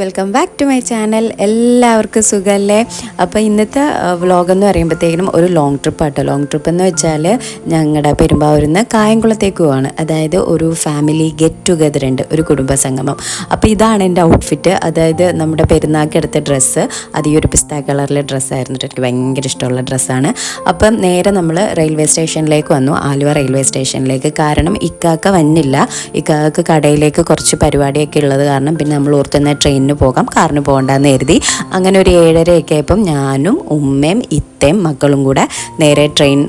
Welcome back to my channel എല്ലാവർക്കും സുഖമല്ലേ അപ്പോൾ ഇന്നത്തെ വ്ളോഗ് എന്ന് പറയുമ്പോഴത്തേക്കിനും ഒരു ലോങ് ട്രിപ്പ് ആട്ടോ. ലോങ് ട്രിപ്പ് എന്ന് വെച്ചാൽ ഞങ്ങളുടെ പെരുമ്പാവൂരിൽ നിന്ന് കായംകുളത്തേക്ക് പോവാണ്. അതായത് ഒരു ഫാമിലി ഗെറ്റ് ടുഗദർ ഉണ്ട്. ഒരു കുടുംബ സംഗമം അപ്പോൾ ഇതാണ് എന്റെ ഔട്ട്ഫിറ്റ് അതായത് നമ്മുടെ പെരുന്നാൾക്ക് എടുത്ത ഡ്രസ്സ് അത് ഈ ഒരു പിസ്ത കളറിലെ ഡ്രസ്സായിരുന്നു. എനിക്ക് ഭയങ്കര ഇഷ്ടമുള്ള ഡ്രസ്സാണ് അപ്പം നേരെ നമ്മൾ റെയിൽവേ സ്റ്റേഷനിലേക്ക് വന്നു. ആലുവ റെയിൽവേ സ്റ്റേഷനിലേക്ക് കാരണം ഇക്കാക്ക വന്നില്ല. ഇക്കാക്ക് കടയിലേക്ക് കുറച്ച് പരിപാടിയൊക്കെ ഉള്ളത് കാരണം പിന്നെ നമ്മൾ ഓർത്തുന്ന ട്രെയിനിന് പോകാം കാറിന് പോകണ്ടെന്ന് കരുതി. അങ്ങനെ ഒരു ഏഴരയൊക്കെ ആയപ്പം ഞാനും ഉമ്മയും ഇത്തയും മക്കളും കൂടെ നേരെ ട്രെയിൻ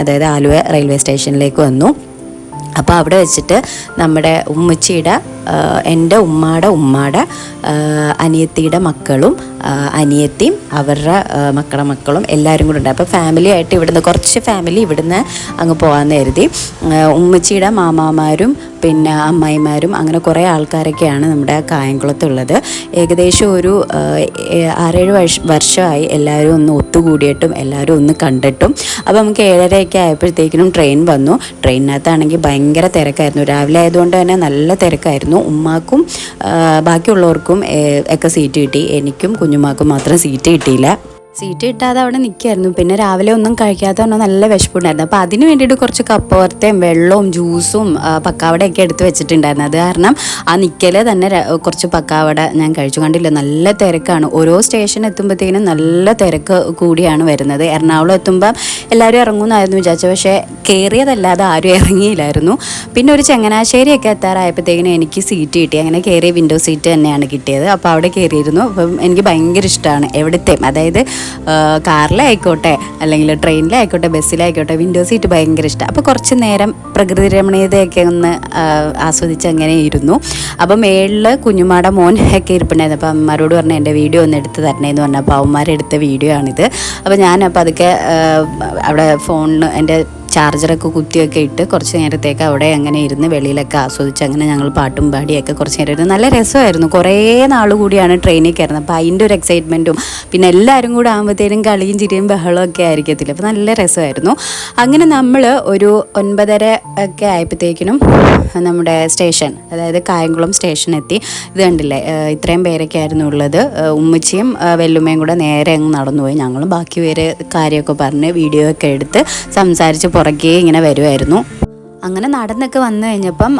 അതായത് ആലുവ റെയിൽവേ സ്റ്റേഷനിലേക്ക് വന്നു. അപ്പോൾ അവിടെ വെച്ചിട്ട് നമ്മുടെ ഉമ്മച്ചിയുടെ എന്റെ ഉമ്മാടെ ഉമ്മാടെ അനിയത്തിയുടെ മക്കളും അനിയത്തിയും അവരുടെ മക്കളെ മക്കളും എല്ലാവരും കൂടെ ഉണ്ട്. അപ്പോൾ ഫാമിലി ആയിട്ട് ഇവിടുന്ന് കുറച്ച് ഫാമിലി ഇവിടുന്ന് അങ്ങ് പോകാമെന്ന് കരുതി. ഉമ്മച്ചിയുടെ മാമാമാരും പിന്നെ അമ്മായിമാരും അങ്ങനെ കുറേ ആൾക്കാരൊക്കെയാണ് നമ്മുടെ കായംകുളത്തുള്ളത്. ഏകദേശം ഒരു ആറേഴ് വർഷ വർഷമായി എല്ലാവരും ഒന്ന് ഒത്തുകൂടിയിട്ടും എല്ലാവരും ഒന്ന് കണ്ടിട്ടും. അപ്പോൾ നമുക്ക് ഏഴരയൊക്കെ ആയപ്പോഴത്തേക്കിനും ട്രെയിൻ വന്നു. ട്രെയിനിനകത്താണെങ്കിൽ ഭയങ്കര തിരക്കായിരുന്നു. രാവിലെ ആയതുകൊണ്ട് തന്നെ നല്ല തിരക്കായിരുന്നു. ഉമ്മാക്കും ബാക്കിയുള്ളവർക്കും ഒക്കെ സീറ്റ് കിട്ടി. എനിക്കും കുഞ്ഞുമാക്കും മാത്രം സീറ്റ് കിട്ടിയില്ല. സീറ്റ് കിട്ടാതെ അവിടെ നിൽക്കായിരുന്നു പിന്നെ രാവിലെ ഒന്നും കഴിക്കാത്ത പറഞ്ഞാൽ നല്ല വിശപ്പുണ്ടായിരുന്നു. അപ്പോൾ അതിന് വേണ്ടിയിട്ട് കുറച്ച് കപ്പവർത്തയും വെള്ളവും ജ്യൂസും പക്കാവടയൊക്കെ എടുത്ത് വെച്ചിട്ടുണ്ടായിരുന്നു. അത് കാരണം ആ നിൽക്കൽ തന്നെ കുറച്ച് പക്കാവട ഞാൻ കഴിച്ചു. കണ്ടില്ല? നല്ല തിരക്കാണ്. ഓരോ സ്റ്റേഷൻ എത്തുമ്പോഴത്തേക്കിനും നല്ല തിരക്ക് കൂടിയാണ് വരുന്നത്. എറണാകുളം എത്തുമ്പം എല്ലാവരും ഇറങ്ങുമെന്നായിരുന്നു വിചാരിച്ചത്. പക്ഷേ കയറിയതല്ലാതെ ആരും ഇറങ്ങിയില്ലായിരുന്നു. പിന്നെ ഒരു ചങ്ങനാശ്ശേരിയൊക്കെ എത്താറായപ്പോഴത്തേക്കിനും എനിക്ക് സീറ്റ് കിട്ടി. അങ്ങനെ കയറിയ വിൻഡോ സീറ്റ് തന്നെയാണ് കിട്ടിയത്. അപ്പോൾ അവിടെ കയറിയിരുന്നു അപ്പം എനിക്ക് ഭയങ്കര ഇഷ്ടമാണ്. എവിടുത്തെയും. അതായത് കാറിലായിക്കോട്ടെ അല്ലെങ്കിൽ ട്രെയിനിലായിക്കോട്ടെ ബസ്സിലായിക്കോട്ടെ വിൻഡോ സീറ്റ് ഭയങ്കര ഇഷ്ടം. അപ്പോൾ കുറച്ച് നേരം പ്രകൃതി രമണീയതയൊക്കെ ഒന്ന് ആസ്വദിച്ച് അങ്ങനെ ഇരുന്നു. അപ്പം മേളിൽ കുഞ്ഞുമാടെ മോൻ ഒക്കെ ഇരിപ്പുണ്ടായിരുന്നു. അപ്പോൾ അമ്മമാരോട് പറഞ്ഞു എന്റെ വീഡിയോ ഒന്ന് എടുത്ത് തരണേന്ന് പറഞ്ഞു അപ്പോൾ അവന്മാരെടുത്ത വീഡിയോ ആണിത് അപ്പോൾ ഞാനപ്പോൾ അതൊക്കെ ആ, അവിടെ ഫോണിൽ എന്റെ ചാർജറൊക്കെ കുത്തിയൊക്കെ ഇട്ട് കുറച്ച് നേരത്തേക്ക് അവിടെ അങ്ങനെ ഇരുന്ന് വെളിയിലൊക്കെ ആസ്വദിച്ച് അങ്ങനെ ഞങ്ങൾ പാട്ടും പാടിയൊക്കെ കുറച്ച് നേരം ഇരുന്ന് നല്ല രസമായിരുന്നു. കുറേ നാൾ കൂടിയാണ് ട്രെയിനിൽ കയറുന്നത്. അപ്പോൾ അതിന്റെ ഒരു എക്സൈറ്റ്മെന്റും പിന്നെ എല്ലാവരും കൂടെ ആകുമ്പോഴത്തേനും കളിയും ചിരിയും ബഹളവും ഒക്കെ ആയിരിക്കത്തില്ല. അപ്പോൾ നല്ല രസമായിരുന്നു. അങ്ങനെ നമ്മൾ ഒരു ഒൻപതര ഒക്കെ ആയപ്പോഴത്തേക്കിനും നമ്മുടെ സ്റ്റേഷൻ അതായത് കായംകുളം സ്റ്റേഷൻ എത്തി. ഇത് കണ്ടില്ലേ? ഇത്രയും പേരൊക്കെ ആയിരുന്നു ഉള്ളത്. ഉമ്മച്ചിയും വെല്ലുമ്മയും കൂടെ നേരെ അങ്ങ് നടന്നുപോയി. ഞങ്ങളും ബാക്കി പേര് കാര്യമൊക്കെ പറഞ്ഞ് വീഡിയോ ഒക്കെ എടുത്ത് സംസാരിച്ച് പുറകെ ഇങ്ങനെ വരുമായിരുന്നു അങ്ങനെ നടന്നൊക്കെ വന്നു കഴിഞ്ഞപ്പം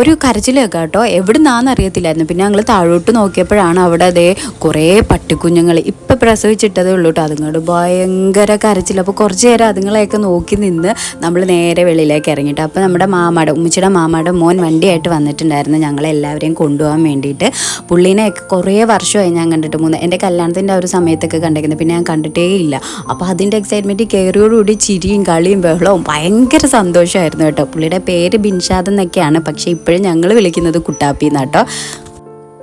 ഒരു കരച്ചിലൊക്കെ കേട്ടോ. എവിടുന്നാന്ന് അറിയത്തില്ലായിരുന്നു. പിന്നെ ഞങ്ങൾ താഴോട്ട് നോക്കിയപ്പോഴാണ് അവിടെ അതേ കുറേ പട്ടിക്കുഞ്ഞുങ്ങൾ ഇപ്പം പ്രസവിച്ചിട്ടതേ ഉള്ളൂ കേട്ടോ. അതുങ്ങൾ ഭയങ്കര കരച്ചിൽ അപ്പോൾ കുറച്ച് നേരം അതുങ്ങളെയൊക്കെ നോക്കി നിന്ന് നമ്മൾ നേരെ വെളിയിലേക്ക് ഇറങ്ങിയിട്ട് അപ്പോൾ നമ്മുടെ മാമാടെ ഉമ്മച്ചിയുടെ മാമാടെ മോൻ വണ്ടിയായിട്ട് വന്നിട്ടുണ്ടായിരുന്നു ഞങ്ങളെല്ലാവരെയും കൊണ്ടുപോകാൻ വേണ്ടിയിട്ട്. പുള്ളീനെയൊക്കെ കുറേ വർഷമായി ഞാൻ കണ്ടിട്ട് മൂന്ന് എന്റെ കല്യാണത്തിന്റെ ആ ഒരു സമയത്തൊക്കെ കണ്ടേക്കുന്നത്. പിന്നെ ഞാൻ കണ്ടിട്ടേ ഇല്ല. അപ്പോൾ അതിന്റെ എക്സൈറ്റ്മെന്റ് കയറിയോടുകൂടി ചിരിയും കളിയും ബഹളവും ഭയങ്കര സന്തോഷമായിരുന്നു കേട്ടോ. പുള്ളിയുടെ പേര് ബിൻഷാദ് എന്നൊക്കെയാണ്. പക്ഷേ ഇപ്പോഴും ഞങ്ങൾ വിളിക്കുന്നത് കുട്ടാപ്പി എന്നാട്ടോ.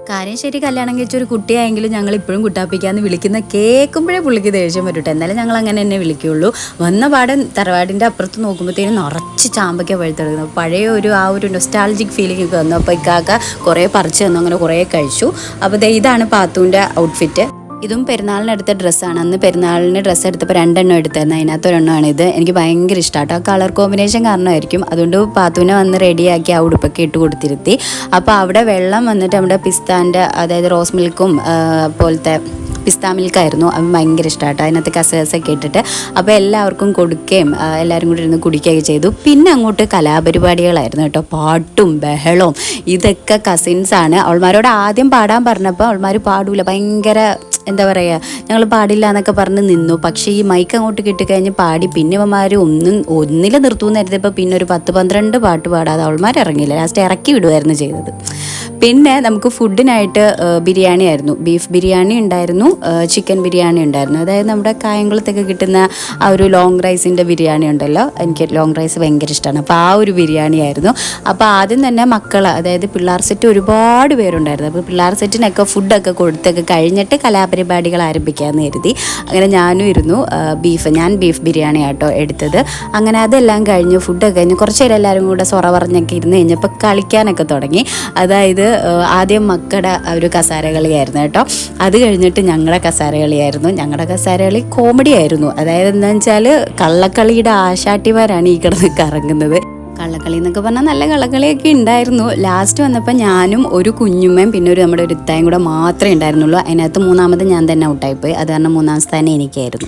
കാര്യം ശരി കല്യാണം കഴിച്ച ഒരു കുട്ടിയായെങ്കിലും ഞങ്ങൾ ഇപ്പോഴും കുട്ടാപ്പിക്കാന്ന് വിളിക്കുന്ന കേൾക്കുമ്പോഴേ പുള്ളിക്ക് ദേഷ്യം വരട്ടെ. എന്നാലും ഞങ്ങൾ അങ്ങനെ തന്നെ വിളിക്കുകയുള്ളൂ വന്ന പാടെ തറവാടിന്റെ അപ്പുറത്ത് നോക്കുമ്പോഴത്തേനും നിറച്ച് ചാമ്പയ്ക്ക പഴുത്തെടുക്കുന്നു പഴയ ഒരു ആ ഒരു നൊസ്റ്റാളജിക് ഫീലിംഗ് ഒക്കെ വന്നു. അപ്പോൾ ഇക്കാക്ക കുറേ പറിച്ചു തന്നു. അങ്ങനെ കുറേ കഴിച്ചു. അപ്പോൾ ഇതാണ് പാത്തുവിന്റെ ഔട്ട്ഫിറ്റ് ഇതും പെരുന്നാളിനെടുത്ത ഡ്രസ്സാണ്. അന്ന് പെരുന്നാളിന് ഡ്രസ്സ് എടുത്തപ്പോൾ രണ്ടെണ്ണം എടുത്തായിരുന്നു. അതിനകത്ത് ഒരെണ്ണമാണ് ഇത്. എനിക്ക് ഭയങ്കര ഇഷ്ടമാട്ടോ ആ കളർ കോമ്പിനേഷൻ കാരണമായിരിക്കും. അതുകൊണ്ട് പാത്തുവിനെ വന്ന് റെഡിയാക്കി ആ ഉടുപ്പൊക്കെ ഇട്ട് കൊടുത്തിരുത്തി. അപ്പോൾ അവിടെ വെള്ളം വന്നിട്ട് നമ്മുടെ പിസ്താന്റെ അതായത് റോസ് മിൽക്കും പോലത്തെ പിസ്താ മിൽക്കായിരുന്നു. അത് ഭയങ്കര ഇഷ്ടമാട്ടോ അതിനകത്ത് കസകസൊക്കെ ഇട്ടിട്ട് അപ്പോൾ എല്ലാവർക്കും കൊടുക്കുകയും എല്ലാവരും കൂടി ഇരുന്ന് കുടിക്കുകയൊക്കെ ചെയ്തു. പിന്നെ അങ്ങോട്ട് കലാപരിപാടികളായിരുന്നു കേട്ടോ. പാട്ടും ബഹളവും. ഇതൊക്കെ കസിൻസാണ് അവൾമാരോട് ആദ്യം പാടാൻ പറഞ്ഞപ്പോൾ അവൾമാർ പാടൂല. ഭയങ്കര എന്താ പറയുക ഞങ്ങൾ പാടില്ല എന്നൊക്കെ പറഞ്ഞ് നിന്നു. പക്ഷേ ഈ മൈക്ക് അങ്ങോട്ട് കിട്ടിക്കഴിഞ്ഞ് പാടി പിന്നെ ഇവന്മാർ ഒന്നും ഒന്നിലെ നിർത്തുമെന്ന് കരുതിയപ്പോൾ പിന്നെ ഒരു പത്ത് പന്ത്രണ്ട് പാട്ട് പാടാതെ അവൾമാർ ഇറങ്ങിയില്ല. ലാസ്റ്റ് ഇറക്കി വിടുമായിരുന്നു ചെയ്തത്. പിന്നെ നമുക്ക് ഫുഡിനായിട്ട് ബിരിയാണി ആയിരുന്നു. ബീഫ് ബിരിയാണി ഉണ്ടായിരുന്നു ചിക്കൻ ബിരിയാണി ഉണ്ടായിരുന്നു. അതായത് നമ്മുടെ കായംകുളത്തൊക്കെ കിട്ടുന്ന ആ ഒരു ലോങ് റൈസിന്റെ ബിരിയാണി ഉണ്ടല്ലോ എനിക്ക് ലോങ് റൈസ് ഭയങ്കര ഇഷ്ടമാണ് അപ്പോൾ ആ ഒരു ബിരിയാണി ആയിരുന്നു. അപ്പോൾ ആദ്യം തന്നെ മക്കൾ അതായത് പിള്ളേർ സെറ്റ് ഒരുപാട് പേരുണ്ടായിരുന്നു. അപ്പോൾ പിള്ളേർ സെറ്റിനൊക്കെ ഫുഡൊക്കെ കൊടുത്തൊക്കെ കഴിഞ്ഞിട്ട് കലാപരിപാടികൾ ആരംഭിക്കാമെന്ന് കരുതി. അങ്ങനെ ഞാനും ഇരുന്നു ബീഫ് ഞാൻ ബീഫ് ബിരിയാണി ആട്ടോ എടുത്തത്. അങ്ങനെ അതെല്ലാം കഴിഞ്ഞ് ഫുഡൊക്കെ കഴിഞ്ഞ് കുറച്ച് നേരം എല്ലാവരും കൂടെ സൊറ പറഞ്ഞൊക്കെ ഇരുന്ന് കഴിഞ്ഞപ്പോൾ കളിക്കാനൊക്കെ തുടങ്ങി. അതായത് ആദ്യം മക്കളുടെ ഒരു കസാര കളിയായിരുന്നു കേട്ടോ. അത് കഴിഞ്ഞിട്ട് ഞങ്ങളുടെ കസാര കളിയായിരുന്നു ഞങ്ങളുടെ കസാര കളി കോമഡി ആയിരുന്നു. അതായത് എന്താ വെച്ചാൽ കള്ളക്കളിയുടെ ആശാട്ടിമാരാണ് ഈ കിടന്ന് കറങ്ങുന്നത്. കള്ളക്കളി എന്നൊക്കെ പറഞ്ഞാൽ നല്ല കള്ളക്കളിയൊക്കെ ഉണ്ടായിരുന്നു. ലാസ്റ്റ് വന്നപ്പോൾ ഞാനും ഒരു കുഞ്ഞുമ്മയും പിന്നെ ഒരു നമ്മുടെ ഒരു ഇത്തായും കൂടെ മാത്രമേ ഉണ്ടായിരുന്നുള്ളൂ. അതിനകത്ത് മൂന്നാമത് ഞാൻ തന്നെ ഔട്ടായിപ്പോയി അത് കാരണം മൂന്നാം സ്ഥാനം എനിക്കായിരുന്നു.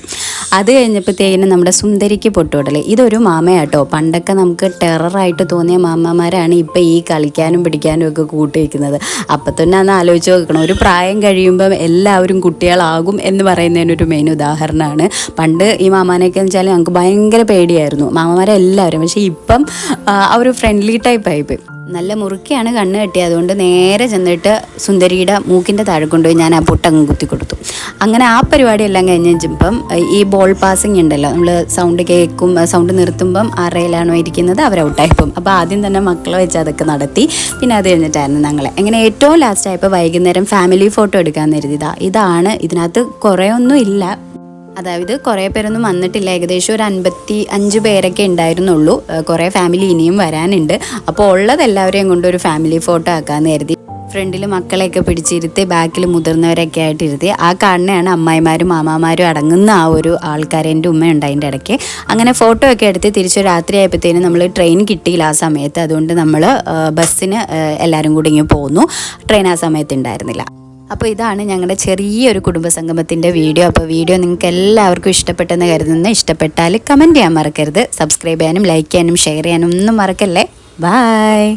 അത് കഴിഞ്ഞപ്പോഴത്തേക്കിനും നമ്മുടെ സുന്ദരിക്ക് പൊട്ടുവിടൽ ഇതൊരു മാമയാട്ടോ. പണ്ടൊക്കെ നമുക്ക് ടെററായിട്ട് തോന്നിയ മാമ്മമാരാണ് ഇപ്പം ഈ കളിക്കാനും പിടിക്കാനും ഒക്കെ കൂട്ടി വയ്ക്കുന്നത് അപ്പം തന്നെ അന്ന് ആലോചിച്ച് നോക്കണം. ഒരു പ്രായം കഴിയുമ്പം എല്ലാവരും കുട്ടികളാകും എന്ന് പറയുന്നതിനൊരു മെയിൻ ഉദാഹരണമാണ്. പണ്ട് ഈ മാമാനൊക്കെ എന്ന് വെച്ചാൽ ഞങ്ങൾക്ക് ഭയങ്കര പേടിയായിരുന്നു. മാമമാരെല്ലാവരും. പക്ഷേ ഇപ്പം ആ ഒരു ഫ്രണ്ട്ലി ടൈപ്പ് ആയിപ്പോയി. നല്ല മുറുക്കിയാണ് കണ്ണ് കെട്ടിയത്. അതുകൊണ്ട് നേരെ ചെന്നിട്ട് സുന്ദരിയുടെ മൂക്കിന്റെ താഴെ കൊണ്ടുപോയി ഞാൻ ആ പൊട്ടങ്ങ് കുത്തി കൊടുത്തു. അങ്ങനെ ആ പരിപാടി എല്ലാം കഴിഞ്ഞ് കഴിഞ്ഞപ്പം ഈ ബോൾ പാസിങ് ഉണ്ടല്ലോ നമ്മൾ സൗണ്ട് കേൾക്കും സൗണ്ട് നിർത്തുമ്പം അറയിലാണോ ഇരിക്കുന്നത് അവർ ഔട്ടായിപ്പം അപ്പോൾ ആദ്യം തന്നെ മക്കളെ വെച്ച് അതൊക്കെ നടത്തി പിന്നെ അത് കഴിഞ്ഞിട്ടായിരുന്നു ഞങ്ങളെ. അങ്ങനെ ഏറ്റവും ലാസ്റ്റ് ആയപ്പോൾ വൈകുന്നേരം ഫാമിലി ഫോട്ടോ എടുക്കാൻ കരുതിയതാണ് ഇതാണ് ഇതിനകത്ത് കുറേ ഒന്നും ഇല്ല. അതായത് കുറേ പേരൊന്നും വന്നിട്ടില്ല. ഏകദേശം ഒരു അൻപത്തി അഞ്ച് പേരൊക്കെ ഉണ്ടായിരുന്നുള്ളൂ. കുറേ ഫാമിലി ഇനിയും വരാനുണ്ട്. അപ്പോൾ ഉള്ളത് എല്ലാവരെയും കൊണ്ട് ഒരു ഫാമിലി ഫോട്ടോ ആക്കാമെന്ന് കരുതി. ഫ്രണ്ടിൽ മക്കളെയൊക്കെ പിടിച്ചിരുത്തി ബാക്കിൽ മുതിർന്നവരൊക്കെ ആയിട്ട് ഇരുത്തി ആ കാണുന്നതാണ് അമ്മായിമാരും മാമാമാരും അടങ്ങുന്ന ആ ഒരു ആൾക്കാരെ എന്റെ ഉമ്മയുണ്ട് അതിന്റെ ഇടയ്ക്ക്. അങ്ങനെ ഫോട്ടോ ഒക്കെ എടുത്ത് തിരിച്ച് രാത്രി ആയപ്പോഴത്തേനും നമ്മൾ ട്രെയിൻ കിട്ടിയില്ല ആ സമയത്ത്. അതുകൊണ്ട് നമ്മൾ ബസ്സിന് എല്ലാവരും കൂടി ഇങ്ങനെ പോന്നു. ട്രെയിൻ ആ സമയത്ത് ഉണ്ടായിരുന്നില്ല. അപ്പോൾ ഇതാണ് ഞങ്ങളുടെ ചെറിയൊരു കുടുംബസംഗമത്തിന്റെ വീഡിയോ. അപ്പോൾ വീഡിയോ നിങ്ങൾക്ക് എല്ലാവർക്കും ഇഷ്ടപ്പെട്ടെന്ന് കരുതുന്ന. ഇഷ്ടപ്പെട്ടാൽ കമന്റ് ചെയ്യാൻ മറക്കരുത്. സബ്സ്ക്രൈബ് ചെയ്യാനും ലൈക്ക് ചെയ്യാനും ഷെയർ ചെയ്യാനും ഒന്നും മറക്കല്ലേ? ബായ്